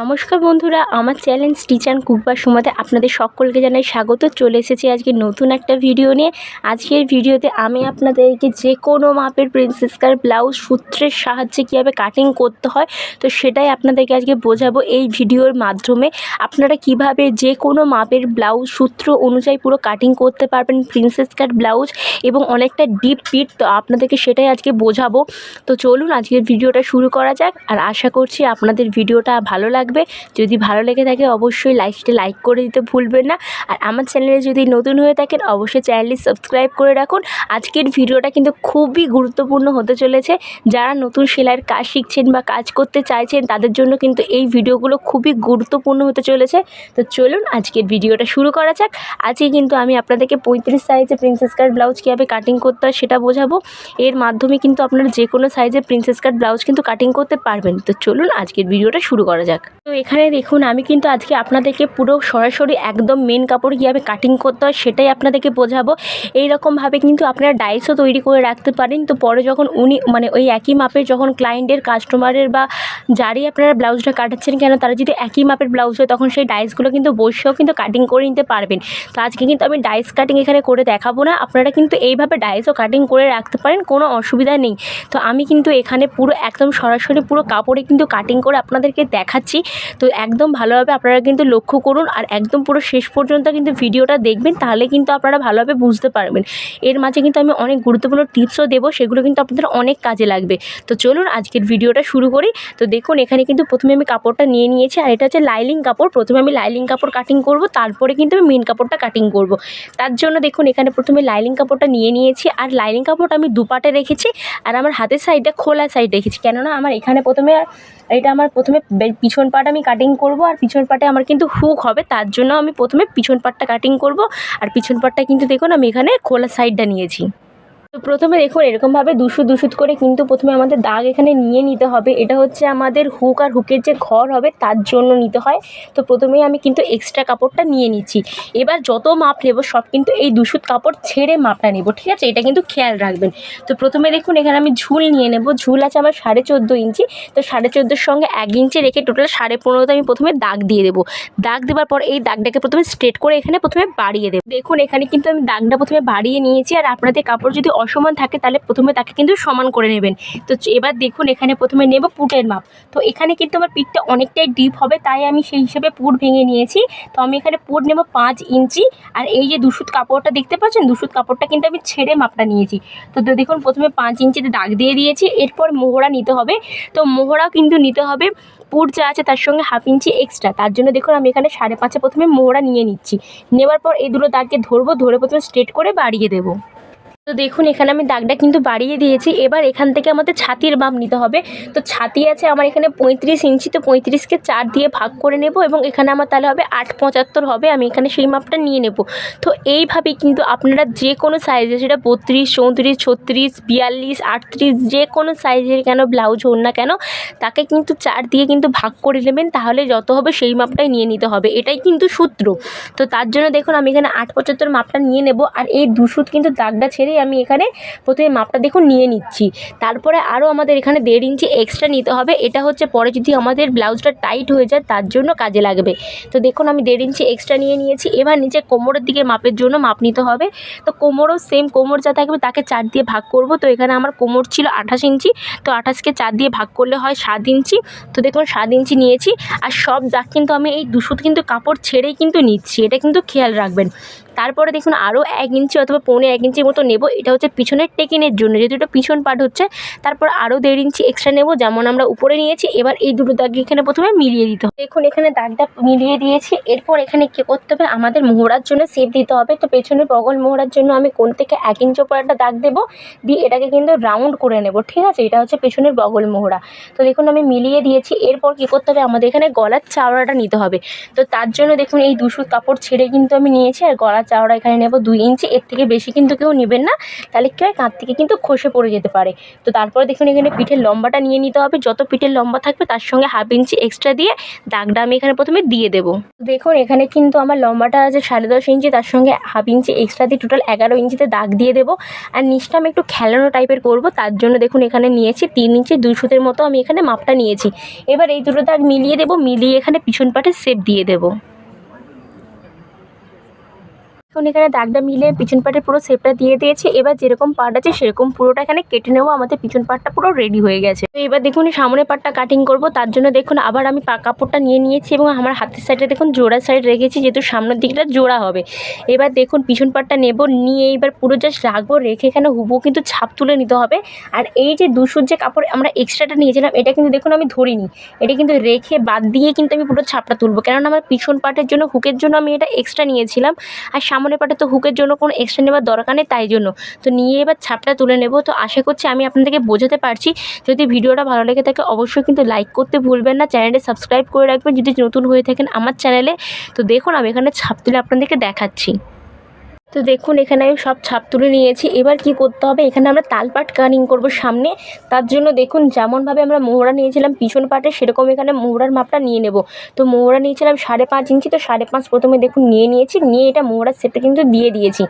নমস্কার বন্ধুরা, আমার স্টিচ অ্যান্ড কুকবার সময়তে আপনাদের সকলকে জানাই স্বাগত। চলে এসেছি আজকে নতুন একটা ভিডিও নিয়ে। আজকের ভিডিওতে আমি আপনাদেরকে যে কোনো মাপের প্রিন্সেস কার ব্লাউজ সূত্রের সাহায্যে কীভাবে কাটিং করতে হয়, তো সেটাই আপনাদেরকে আজকে বোঝাবো এই ভিডিওর মাধ্যমে। আপনারা কীভাবে যে কোনো মাপের ব্লাউজ সূত্র অনুযায়ী পুরো কাটিং করতে পারবেন প্রিন্সেস কাট ব্লাউজ এবং অনেকটা ডিপ পিট তো আপনাদেরকে সেটাই আজকে বোঝাবো। তো চলুন আজকের ভিডিওটা শুরু করা যাক, আর আশা করছি আপনাদের ভিডিওটা ভালো লাগবে যদি ভালো লেগে থাকে অবশ্যই লাইকটা লাইক করে দিতে ভুলবেন না। আর আমার চ্যানেলে যদি নতুন হয়ে থাকেন অবশ্যই চ্যানেলটি সাবস্ক্রাইব করে রাখুন। আজকের ভিডিওটা কিন্তু খুবই গুরুত্বপূর্ণ হতে চলেছে। যারা নতুন সেলাইয়ের কাজ শিখছেন বা কাজ করতে চাইছেন, তাদের জন্য কিন্তু এই ভিডিওগুলো খুবই গুরুত্বপূর্ণ হতে চলেছে। তো চলুন আজকের ভিডিওটা শুরু করা যাক। আজকে কিন্তু আমি আপনাদেরকে পঁয়ত্রিশ সাইজে প্রিন্সেস কাট ব্লাউজ কীভাবে কাটিং করতে হয় সেটা বোঝাবো। এর মাধ্যমে কিন্তু আপনারা যে কোনো সাইজে প্রিন্সেস কাট ব্লাউজ কিন্তু কাটিং করতে পারবেন। তো চলুন আজকের ভিডিওটা শুরু করা যাক। তো এখানে দেখুন, আমি কিন্তু আজকে আপনাদেরকে পুরো সরাসরি একদম মেন কাপড় কীভাবে কাটিং করতে হয় সেটাই আপনাদেরকে বোঝাবো। এইরকমভাবে কিন্তু আপনারা ডাইসও তৈরি করে রাখতে পারেন। তো পরে যখন উনি মানে ওই একই মাপের যখন ক্লায়েন্টের কাস্টমারের বা যারই আপনারা ব্লাউজটা কাটাচ্ছেন কেন, তারা যদি একই মাপের ব্লাউজ হয়, তখন সেই ডাইসগুলো কিন্তু বসেও কিন্তু কাটিং করে নিতে পারবেন। তো আজকে কিন্তু আমি ডাইস কাটিং এখানে করে দেখাবো না। আপনারা কিন্তু এইভাবে ডাইসও কাটিং করে রাখতে পারেন, কোনো অসুবিধা নেই। তো আমি কিন্তু এখানে পুরো একদম সরাসরি পুরো কাপড়ে কিন্তু কাটিং করে আপনাদেরকে দেখাচ্ছি। তো একদম ভালোভাবে আপনারা কিন্তু লক্ষ্য করুন আর একদম পুরো শেষ পর্যন্ত কিন্তু ভিডিওটা দেখবেন, তাহলে কিন্তু আপনারা ভালোভাবে বুঝতে পারবেন। এর মাঝে কিন্তু আমি অনেক গুরুত্বপূর্ণ টিপসও দেবো, সেগুলো কিন্তু আপনাদের অনেক কাজে লাগবে। তো চলুন আজকের ভিডিওটা শুরু করি। তো দেখুন, এখানে কিন্তু প্রথমে আমি কাপড়টা নিয়ে নিয়েছি আর এটা হচ্ছে লাইলিং কাপড়। প্রথমে আমি লাইলিং কাপড় কাটিং করব, তারপরে কিন্তু আমি মেন কাপড়টা কাটিং করব। তার জন্য দেখুন, এখানে প্রথমে লাইলিং কাপড়টা নিয়ে নিয়েছি আর লাইলিং কাপড়টা আমি দুপাটে রেখেছি আর আমার হাতের সাইডটা খোলা সাইড রেখেছি। কেননা আমার এখানে প্রথমে, এটা আমার প্রথমে পিছন পাট আমি কাটিং করব আর পিছন পাটে আমার কিন্তু হুক হবে, তার জন্য আমি প্রথমে পিছন পাটটা কাটিং করব। আর পিছন পাটটা কিন্তু দেখুন আমি এখানে খোলা সাইডটা নিয়েছি। তো প্রথমে দেখুন, এরকমভাবে দুশো দুশুত করে কিন্তু প্রথমে আমাদের দাগ এখানে নিয়ে নিতে হবে। এটা হচ্ছে আমাদের হুক আর হুকের যে ঘর হবে তার জন্য নিতে হয়। তো প্রথমেই আমি কিন্তু এক্সট্রা কাপড়টা নিয়ে নিচ্ছি। এবার যত মাপ নেব, সব কিন্তু এই দুশুত কাপড় ছেড়ে মাপটা নেব, ঠিক আছে? এটা কিন্তু খেয়াল রাখবেন। তো প্রথমে দেখুন, এখানে আমি ঝুল নিয়ে নেব। ঝুল আছে আমার সাড়ে চোদ্দ ইঞ্চি। তো সাড়ে চোদ্দোর সঙ্গে এক ইঞ্চি রেখে টোটাল সাড়ে পনেরোতে আমি প্রথমে দাগ দিয়ে দেবো। দাগ দেওয়ার পর এই দাগটাকে প্রথমে স্ট্রেট করে এখানে প্রথমে বাড়িয়ে দেবো। দেখুন, এখানে কিন্তু আমি দাগটা প্রথমে বাড়িয়ে নিয়েছি। আর আপনাদের কাপড় যদি অসমান থাকে, তাহলে প্রথমে তাকে কিন্তু সমান করে নেবেন। তো এবার দেখুন, এখানে প্রথমে নেব পুটের মাপ। তো এখানে কিন্তু আমার পিঠটা অনেকটাই ডিপ হবে, তাই আমি সেই হিসেবে পুট ভেঙে নিয়েছি। তো আমি এখানে পুট নেব পাঁচ ইঞ্চি, আর এই যে দুশুত কাপড়টা দেখতে পাচ্ছেন? দুশুত কাপড়টা কিন্তু আমি ছেড়ে মাপটা নিয়েছি। তো দেখুন, প্রথমে পাঁচ ইঞ্চিতে দাগ দিয়ে দিয়েছি, এরপর মোহরা নিতে হবে। তো মোহরাও কিন্তু নিতে হবে, পুট যা আছে তার সঙ্গে হাফ ইঞ্চি এক্সট্রা। তার জন্য দেখুন, আমি এখানে সাড়ে পাঁচে প্রথমে মোহরা নিয়ে নিচ্ছি। নেওয়ার পর এই দুটো দাগকে ধরবো, ধরে প্রথমে স্ট্রেট করে বাড়িয়ে দেবো। তো দেখুন, এখানে আমি দাগটা কিন্তু বাড়িয়ে দিয়েছি। এবার এখান থেকে আমাদের ছাতির মাপ নিতে হবে। তো ছাতি আছে আমার এখানে পঁয়ত্রিশ ইঞ্চি, তো পঁয়ত্রিশকে চার দিয়ে ভাগ করে নেব এবং এখানে আমার তাহলে হবে আট পঁচাত্তর হবে। আমি এখানে সেই মাপটা নিয়ে নেব। তো এইভাবেই কিন্তু আপনারা যে কোনো সাইজে সেটা বত্রিশ, চৌত্রিশ, ছত্রিশ, বিয়াল্লিশ, আটত্রিশ, যে কোনো সাইজের কেন ব্লাউজ হোক না কেন, তাকে কিন্তু চার দিয়ে কিন্তু ভাগ করে নেবেন। তাহলে যত হবে সেই মাপটাই নিয়ে নিতে হবে। এটাই কিন্তু সূত্র। তো তার জন্য দেখুন, আমি এখানে আট পঁচাত্তর মাপটা নিয়ে নেব। আর এই দুশুত কিন্তু দাগটা ছেড়ে আমি এখানে প্রথমে মাপটা দেখুন নিয়ে নিচ্ছি। তারপরে আরও আমাদের এখানে দেড় ইঞ্চি এক্সট্রা নিতে হবে। এটা হচ্ছে পরে যদি আমাদের ব্লাউজটা টাইট হয়ে যায়, তার জন্য কাজে লাগবে। তো দেখুন আমি দেড় ইঞ্চি এক্সট্রা নিয়ে নিয়েছি। এবার নিচে কোমরের দিকে মাপের জন্য মাপ নিতে হবে। তো কোমরও সেম কোমর যা থাকবে তাকে চার দিয়ে ভাগ করব। তো এখানে আমার কোমর ছিল আঠাশ ইঞ্চি। তো আঠাশকে চার দিয়ে ভাগ করলে হয় সাত ইঞ্চি। তো দেখুন সাত ইঞ্চি নিয়েছি। আর সব দাগ কিন্তু আমি এই দুশোতে কিন্তু কাপড় ছেড়েই কিন্তু নিচ্ছি। এটা কিন্তু খেয়াল রাখবেন। তারপরে দেখুন আরও এক ইঞ্চি অথবা পৌনে এক ইঞ্চির মতো নেব। এটা হচ্ছে পিছনের টেকিনের জন্য। যেহেতু এটা পিছন পার্ট হচ্ছে, তারপর আরও দেড় ইঞ্চি এক্সট্রা নেব, যেমন আমরা উপরে নিয়েছি। এবার এই দুটো দাগ এখানে প্রথমে মিলিয়ে দিতে হবে। দেখুন, এখানে দাগটা মিলিয়ে দিয়েছি। এরপর এখানে কী করতে হবে? আমাদের মোহরার জন্য সেপ দিতে হবে। তো পেছনের বগল মোহরার জন্য আমি কোন থেকে এক ইঞ্চি ওপর একটা দাগ দেবো, দিয়ে এটাকে কিন্তু রাউন্ড করে নেব, ঠিক আছে? এটা হচ্ছে পেছনের বগল মোহরা। তো দেখুন, আমি মিলিয়ে দিয়েছি। এরপর কী করতে হবে? আমাদের এখানে গলার চাওড়াটা নিতে হবে। তো তার জন্য দেখুন, এই দুশো কাপড় ছেড়ে কিন্তু আমি নিয়েছি, আর গলার চওড়া এখানে নেব দুই ইঞ্চি, এর থেকে বেশি কিন্তু কেউ নেবেন না। তাহলে কী হয়? কাঁধ থেকে কিন্তু খসে পড়ে যেতে পারে। তো তারপরে দেখুন এখানে পিঠের লম্বাটা নিয়ে নিতে হবে। যত পিঠের লম্বা থাকবে তার সঙ্গে হাফ ইঞ্চি এক্সট্রা দিয়ে দাগটা আমি এখানে প্রথমে দিয়ে দেবো। দেখুন এখানে কিন্তু আমার লম্বাটা আছে সাড়ে দশ ইঞ্চি, তার সঙ্গে হাফ ইঞ্চি এক্সট্রা দিয়ে টোটাল এগারো ইঞ্চিতে দাগ দিয়ে দেবো। আর নিচটা আমি একটু খেলানো টাইপের করব, তার জন্য দেখুন এখানে নিয়েছি তিন ইঞ্চি, দুই সুতের মতো আমি এখানে মাপটা নিয়েছি। এবার এই দুটো দাগ মিলিয়ে দেবো, মিলিয়ে এখানে পিছন পাটে সেপ দিয়ে দেবো। এখন এখানে দাগটা মিলে পিছন পাটের পুরো শেপটা দিয়ে দিয়েছি। এবার যেরকম পার্ট আছে সেরকম পুরোটা এখানে কেটে নেব আমাদের পিছন পাটটা পুরো রেডি হয়ে গেছে। তো এবার দেখুন এই সামনের পাটটা কাটিং করব। তার জন্য দেখুন, আবার আমি কাপড়টা নিয়ে নিয়েছি এবং আমার হাতের সাইডে দেখুন জোড়া সাইড রেখেছি, যেহেতু সামনের দিকটা জোড়া হবে। এবার দেখুন, পিছন পাটটা নেব, নিয়ে এবার পুরো জাস্ট রাখব, রেখে এখানে হুবো কিন্তু ছাপ তুলে নিতে হবে। আর এই যে দুশোর যে কাপড় আমরা এক্সট্রাটা নিয়েছিলাম, এটা কিন্তু দেখুন আমি ধরিনি। এটা কিন্তু রেখে বাদ দিয়ে কিন্তু আমি পুরো ছাপটা তুলবো। কেননা আমার পিছন পাটের জন্য হুকের জন্য আমি এটা এক্সট্রা নিয়েছিলাম। আর সামনের পাটে তো হুকের জন্য কোনো এক্সট্রা নেওয়ার দরকার নেই, তাই জন্য। তো নিয়ে এবার ছাপটা তুলে নেব। তো আশা করছি আমি আপনাদেরকে বোঝাতে পারছি। যদি ভিডিওটা ভালো লেগে থাকে, অবশ্যই কিন্তু লাইক করতে ভুলবেন না। চ্যানেলটি সাবস্ক্রাইব করে রাখবেন। যদি নতুন হয়ে থাকেন আমার চ্যানেলে, তো দেখুন আমি এখানে ছাপ তুলে আপনাদেরকে দেখাচ্ছি। তো দেখুন, এখানে আমি সব ছাপ তুলে নিয়েছি। এবার কি করতে হবে? এখানে আমরা তালপাট কানিং করব সামনে। তার জন্য দেখুন, যেমনভাবে আমরা মোহরা নিয়েছিলাম, পিছন পাটে সেরকম এখানে মোহরার মাপটা নিয়ে নেব। তো মোহরা নিয়েছিলাম সাড়ে পাঁচ ইঞ্চি, তো সাড়ে পাঁচ প্রথমে দেখুন নিয়ে নিয়েছি। নিয়ে এটা মোহরার সেটটা কিন্তু দিয়ে দিয়েছি।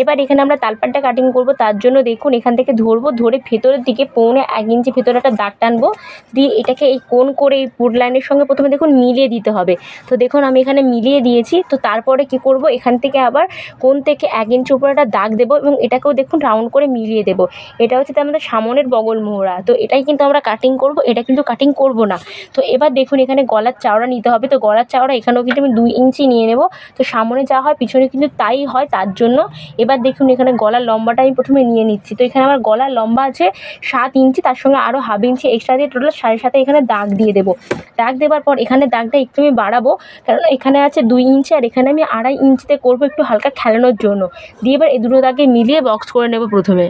এবার এখানে আমরা তালপাটটা কাটিং করব। তার জন্য দেখুন, এখান থেকে ধরবো, ধরে ভেতরের দিকে পৌনে এক ইঞ্চি ভেতরে একটা দাগ টানবো। দিয়ে এটাকে এই কোন করে এই পুর লাইনের সঙ্গে প্রথমে দেখুন মিলিয়ে দিতে হবে। তো দেখুন, আমি এখানে মিলিয়ে দিয়েছি। তো তারপরে কি করব? এখান থেকে আবার কোন থেকে এক ইঞ্চি উপরে একটা দাগ দেবো এবং এটাকেও দেখুন রাউন্ড করে মিলিয়ে দেবো। এটা হচ্ছে আমাদের সামনের বগল মোহরা। তো এটাই কিন্তু আমরা কাটিং করব, এটা কিন্তু কাটিং করব না। তো এবার দেখুন এখানে গলার চাওড়া নিতে হবে। তো গলার চাওড়া এখানেও কিন্তু আমি দুই ইঞ্চি নিয়ে নেব। তো সামনে যা হয়, পিছনে কিন্তু তাই হয়, তার জন্য এবার দেখুন এখানে গলার লম্বাটা আমি প্রথমে নিয়ে নিচ্ছি। তো এখানে আমার গলার লম্বা আছে সাত ইঞ্চি তার সঙ্গে আরও হাফ ইঞ্চি এক্সট্রা দিয়ে টোটাল সাড়ে সাথে এখানে দাগ দিয়ে দেবো। দাগ দেওয়ার পর এখানে দাগটা একটু আমি বাড়াবো, কারণ এখানে আছে দুই ইঞ্চি আর এখানে আমি আড়াই ইঞ্চিতে করব একটু হালকা খেলানোর জন্য। দিয়ে এবার এই দুটো দাগে মিলিয়ে বক্স করে নেব প্রথমে।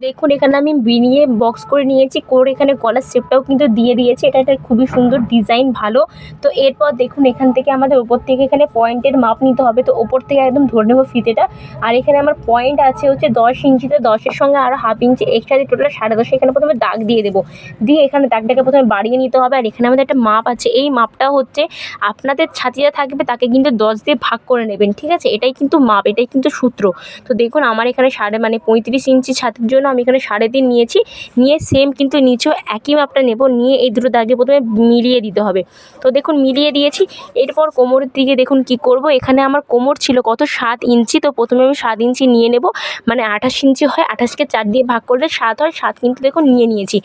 দেখুন, এখানে আমি বিনিয়ে বক্স করে নিয়েছি। করে এখানে কলার শেপটাও কিন্তু দিয়ে দিয়েছি। এটা একটা খুবই সুন্দর ডিজাইন ভালো। তো এরপর দেখুন, এখান থেকে আমাদের ওপর থেকে এখানে পয়েন্টের মাপ নিতে হবে। তো ওপর থেকে একদম ধরে নেব ফিতেটা। আর এখানে আমার পয়েন্ট আছে হচ্ছে দশ ইঞ্চিতে দশের সঙ্গে আরও হাফ ইঞ্চি এক্সট্রা দিয়ে টোটাল সাড়ে দশে এখানে প্রথমে দাগ দিয়ে দেবো। দিয়ে এখানে দাগটাকে প্রথমে বাড়িয়ে নিতে হবে। আর এখানে আমাদের একটা মাপ আছে। এই মাপটা হচ্ছে আপনাদের ছাতিরা থাকবে, তাকে কিন্তু দশ দিয়ে ভাগ করে নেবেন। ঠিক আছে? এটাই কিন্তু মাপ, এটাই কিন্তু সূত্র। তো দেখুন, আমার এখানে সাড়ে মানে পঁয়ত্রিশ ইঞ্চি ছাতির জন্য আমি এখানে সাড়ে তিন নিয়েছি। নিয়ে সেম কিন্তু নিচেও একই মাপটা নেব। নিয়ে এই দুটো দাগে প্রথমে মিলিয়ে দিতে হবে। তো দেখুন, মিলিয়ে দিয়েছি। এরপর কোমরের দিকে দেখুন কি করব। এখানে আমার কোমর ছিল কত? সাত ইঞ্চি। তো প্রথমে আমি সাত ইঞ্চি নিয়ে নেব। মানে আঠাশ ইঞ্চি হয়। আঠাশকে চার দিয়ে ভাগ করলে সাত হয়। সাত কিন্তু দেখুন নিয়ে নিয়েছি।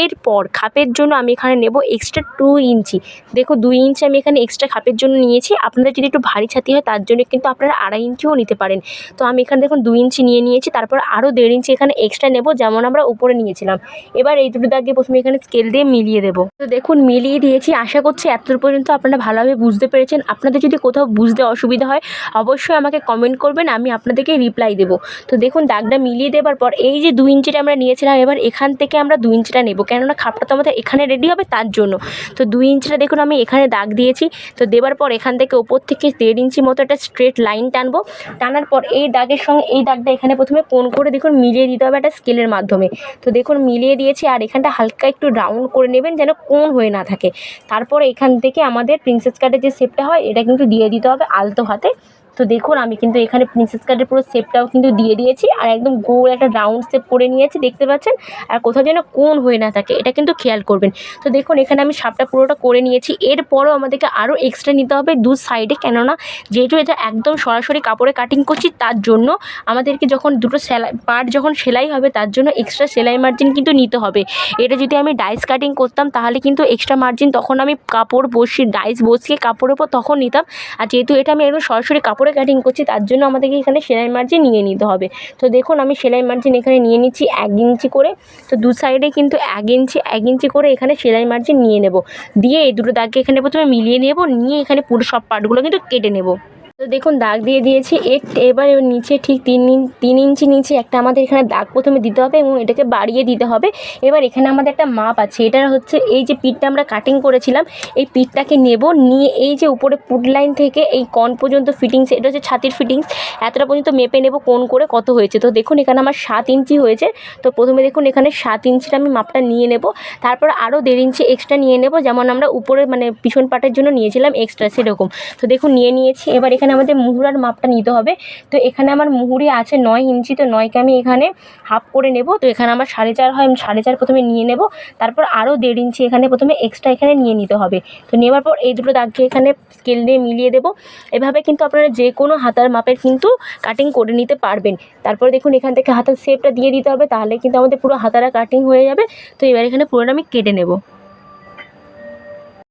এরপর খাপের জন্য আমি এখানে নেব এক্সট্রা টু ইঞ্চি। দেখো, দুই ইঞ্চি আমি এখানে এক্সট্রা খাপের জন্য নিয়েছি। আপনাদের যদি একটু ভারী ছাতি হয়, তার জন্য কিন্তু আপনারা আড়াই ইঞ্চিও নিতে পারেন। তো আমি এখানে দেখুন দুই ইঞ্চি নিয়ে নিয়েছি। তারপর আরও দেড় ইঞ্চি এখানে এক্সট্রা নেব যেমন আমরা উপরে নিয়েছিলাম। এবার এই দুটো দাগে প্রথমে এখানে স্কেল দিয়ে মিলিয়ে দেবো। তো দেখুন, মিলিয়ে দিয়েছি। আশা করছি এতদূর পর্যন্ত আপনারা ভালোভাবে বুঝতে পেরেছেন। আপনাদের যদি কোথাও বুঝতে অসুবিধা হয়, অবশ্যই আমাকে কমেন্ট করবেন, আমি আপনাদেরকে রিপ্লাই দেবো। তো দেখুন, দাগটা মিলিয়ে দেওয়ার পর এই যে দু ইঞ্চিটা আমরা নিয়েছিলাম, এবার এখান থেকে আমরা দু ইঞ্চিটা নেব। কেননা খাপটা তো আমাদের এখানে রেডি হবে তার জন্য। তো দুই ইঞ্চিটা দেখুন, আমি এখানে দাগ দিয়েছি। তো দেওয়ার পর এখান থেকে ওপর থেকে দেড় ইঞ্চি মতো একটা স্ট্রেট লাইন টানবো। টানার পর এই দাগের সঙ্গে এই দাগটা এখানে প্রথমে কোন করে দেখুন, মিলিয়ে দিতে হবে একটা স্কেলের মাধ্যমে। তো দেখুন, মিলিয়ে দিয়েছি আর এখানটা হালকা একটু রাউন্ড করে নেবেন যেন কোন হয়ে না থাকে। তারপরে এখান থেকে আমাদের প্রিন্সেস কাটের যে শেপটা হয়, এটা কিন্তু দিয়ে দিতে হবে আলতো হাতে। তো দেখুন, আমি কিন্তু এখানে প্রিন্সেস কাটের পুরো শেপটাও কিন্তু দিয়ে দিয়েছি আর একদম গোল একটা রাউন্ড শেপ করে নিয়েছি, দেখতে পাচ্ছেন? আর কোথাও যেন কোন হয়ে না থাকে, এটা কিন্তু খেয়াল করবেন। তো দেখুন, এখানে আমি সাপটা পুরোটা করে নিয়েছি, এরপরও আমাদেরকে আরও এক্সট্রা নিতে হবে দু সাইডে কেননা যেহেতু এটা একদম সরাসরি কাপড়ে কাটিং করছি, তার জন্য আমাদেরকে যখন দুটো সেলাই পার্ট যখন সেলাই হবে, তার জন্য এক্সট্রা সেলাই মার্জিন কিন্তু নিতে হবে। এটা যদি আমি ডাইস কাটিং করতাম, তাহলে কিন্তু এক্সট্রা মার্জিন তখন আমি কাপড় বসিয়ে ডাইস বসিয়ে কাপড়ের ওপর তখন নিতাম। আর যেহেতু এটা আমি একদম সরাসরি কাপড়ে কাটিং করছি, তার জন্য আমাদেরকে এখানে সেলাই মার্জিন নিয়ে নিতে হবে। তো দেখুন, আমি সেলাই মার্জিন এখানে নিয়ে নিচ্ছি এক ইঞ্চি করে। তো দু সাইডে কিন্তু এক ইঞ্চি এক ইঞ্চি করে এখানে সেলাই মার্জিন নিয়ে নেব। দিয়ে এই দুটো দাগকে এখানে প্রথমে মিলিয়ে নেব, নিয়ে এখানে পুরো সব পার্টগুলো কিন্তু কেটে নেব। তো দেখুন, দাগ দিয়ে দিয়েছি। এক এবার নিচে ঠিক তিন তিন ইঞ্চি নিচে একটা আমাদের এখানে দাগ প্রথমে দিতে হবে এবং এটাকে বাড়িয়ে দিতে হবে। এবার এখানে আমাদের একটা মাপ আছে। এটা হচ্ছে এই যে পিঠটা আমরা কাটিং করেছিলাম, এই পিঠটাকে নেব। নিয়ে এই যে উপরে পুট লাইন থেকে এই কন পর্যন্ত ফিটিংস এটা হচ্ছে ছাতির ফিটিংস এতটা পর্যন্ত মেপে নেব কোন করে কত হয়েছে। তো দেখুন, এখানে আমার সাত ইঞ্চি হয়েছে। তো প্রথমে দেখুন, এখানে সাত ইঞ্চির আমি মাপটা নিয়ে নেব। তারপর আরও দেড় ইঞ্চি এক্সট্রা নিয়ে নেব। যেমন আমরা উপরে মানে পিছন পাটের জন্য নিয়েছিলাম এক্সট্রা সেরকম। তো দেখুন, নিয়ে নিয়েছি। এবার এখানে আমাদের মুহুরার মাপটা নিতে হবে। তো এখানে আমার মুহুরি আছে নয় ইঞ্চি, তো নয়কে আমি এখানে হাফ করে নেব। তো এখানে আমার সাড়ে চার হয়, আমি সাড়ে চার প্রথমে নিয়ে নেব। তারপর আরও দেড় ইঞ্চি এখানে প্রথমে এক্সট্রা এখানে নিয়ে নিতে হবে। তো নেওয়ার পর এই দুটো দাগকে এখানে স্কেল দিয়ে মিলিয়ে দেবো। এভাবে কিন্তু আপনারা যে কোনো হাতার মাপের কিন্তু কাটিং করে নিতে পারবেন। তারপরে দেখুন এখান থেকে হাতার শেপটা দিয়ে দিতে হবে, তাহলে কিন্তু আমাদের পুরো হাতারা কাটিং হয়ে যাবে। তো এবার এখানে পুরোটা আমি কেটে নেব।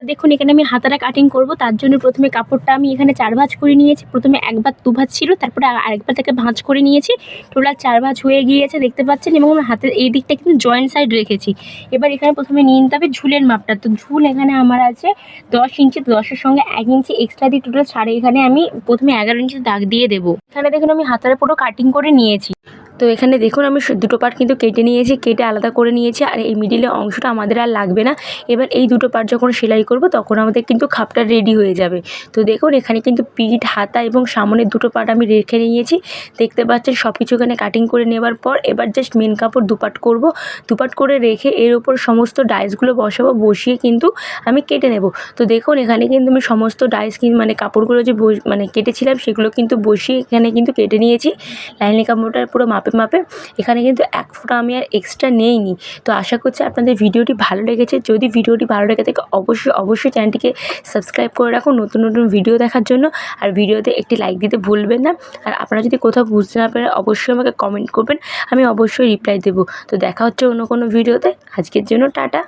দেখুন, এখানে আমি হাতাটা কাটিং করব। তার জন্য প্রথমে কাপড়টা আমি এখানে চার ভাঁজ করে নিয়েছি। প্রথমে একবার দু ভাঁজ ছিল, তারপরে আর- আরেকবার থেকে ভাঁজ করে নিয়েছি। টোটাল চার ভাঁজ হয়ে গিয়েছে, দেখতে পাচ্ছেন? এবং হাতের এই দিকটা কিন্তু জয়েন্ট সাইড রেখেছি। এবার এখানে প্রথমে নিয়ে নিতে হবে ঝুলের মাপটা। তো ঝুল এখানে আমার আছে দশ ইঞ্চি, দশের সঙ্গে এক ইঞ্চি এক্সট্রা দিয়ে টোটাল সাড়ে এখানে আমি প্রথমে এগারো ইঞ্চি দাগ দিয়ে দেবো। এখানে দেখুন, আমি হাতারে পুরো কাটিং করে নিয়েছি। তো এখানে দেখুন আমি দুটো পার্ট কিন্তু কেটে নিয়েছি, কেটে আলাদা করে নিয়েছি আর এই মিডিলের অংশটা আমাদের আর লাগবে না। এবার এই দুটো পার্ট যখন সেলাই করব, তখন আমাদের কিন্তু খাপটা রেডি হয়ে যাবে। তো দেখুন এখানে কিন্তু পিঠ, হাতা এবং সামনের দুটো পার্ট আমি রেখে নিয়েছি। দেখতে পাচ্ছেন সব কিছু এখানে কাটিং করে নেবার পর এবার জাস্ট মেন কাপড় দুপাট করব। দুপাট করে রেখে এর ওপর সমস্ত ডাইসগুলো বসাবো, বসিয়ে কিন্তু আমি কেটে নেব। তো দেখুন এখানে কিন্তু আমি সমস্ত ডাইস কিন্তু মানে কাপড়গুলো যে মানে কেটেছিলাম সেগুলো কিন্তু বসিয়ে এখানে কিন্তু কেটে নিয়েছি। লাইনিং কাপড়টার পুরো মাপে মাপে। এখানে কিন্তু এক ফোঁটা আমি আর এক্সট্রা নেইনি। তো আশা করছি আপনাদের ভিডিওটি ভালো লেগেছে। যদি ভিডিওটি ভালো লেগে থাকে, অবশ্যই অবশ্যই চ্যানেলটিকে সাবস্ক্রাইব করে রাখুন নতুন নতুন ভিডিও দেখার জন্য। আর ভিডিওতে একটি লাইক দিতে ভুলবেন না। আর আপনারা যদি কোথাও বুঝতে না পারেন অবশ্যই আমাকে কমেন্ট করবেন। আমি অবশ্যই রিপ্লাই দেবো। তো দেখা হচ্ছে অন্য কোনো ভিডিওতে আজকের জন্য টাটা।